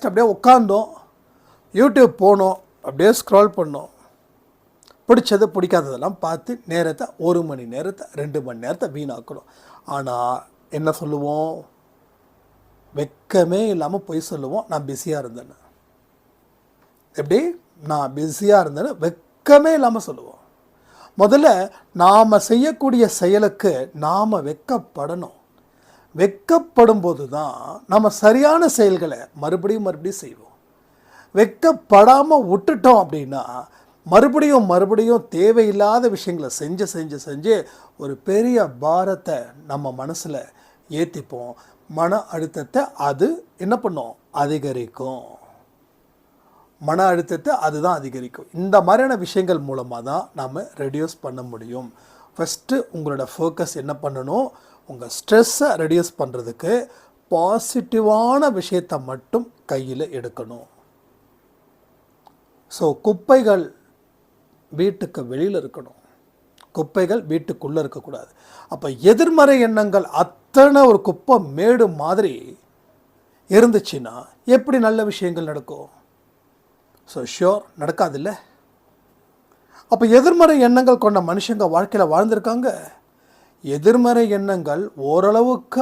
அப்படியே உட்காந்தோம் யூடியூப் போனோம். அப்படியே ஸ்க்ரால் பண்ணோம். பிடிச்சது பிடிக்காததெல்லாம் பார்த்து நேரத்தை ஒரு மணி நேரத்தை ரெண்டு மணி நேரத்தை வீணாக்கணும். ஆனால் என்ன சொல்லுவோம்? வெக்கமே இல்லாமல் போய் சொல்லுவோம். நான் பிஸியாக இருந்தேன்னு. எப்படி? நான் பிஸியாக இருந்தேன்னு வெக்கமே இல்லாமல் சொல்லுவோம். முதல்ல நாம் செய்யக்கூடிய செயலுக்கு நாம் வெக்கப்படணும். வெக்கப்படும் போது தான் நம்ம சரியான செயல்களை மறுபடியும் மறுபடியும் செய்வோம். வெக்கப்படாமல் விட்டுட்டோம் அப்படின்னா மறுபடியும் மறுபடியும் தேவையில்லாத விஷயங்களை செஞ்சு செஞ்சு செஞ்சு ஒரு பெரிய பாரத்தை நம்ம மனசில் ஏற்றிப்போம் மன அழுத்தத்தை அது என்ன பண்ணும்? அதிகரிக்கும். மன அழுத்தத்தை அதுதான் அதிகரிக்கும். இந்த மாதிரியான விஷயங்கள் மூலமாக தான் நாம் ரெடியூஸ் பண்ண முடியும். ஃபஸ்ட்டு உங்களோட ஃபோக்கஸ் என்ன பண்ணணும்? உங்கள் ஸ்ட்ரெஸ்ஸை ரெடியூஸ் பண்ணுறதுக்கு பாசிட்டிவான விஷயத்தை மட்டும் கையில் எடுக்கணும். ஸோ குப்பைகள் வீட்டுக்கு வெளியில் இருக்கணும். குப்பைகள் வீட்டுக்குள்ளே இருக்கக்கூடாது. அப்போ எதிர்மறை எண்ணங்கள் அத்தனை ஒரு குப்பை மேடு மாதிரி இருந்துச்சுன்னா எப்படி நல்ல விஷயங்கள் நடக்கும்? ஸோ ஷியோர் நடக்காதில்லை? அப்போ எதிர்மறை எண்ணங்கள் கொண்ட மனுஷங்க வாழ்க்கையில் வாழ்ந்திருக்காங்க. எதிர்மறை எண்ணங்கள் ஓரளவுக்கு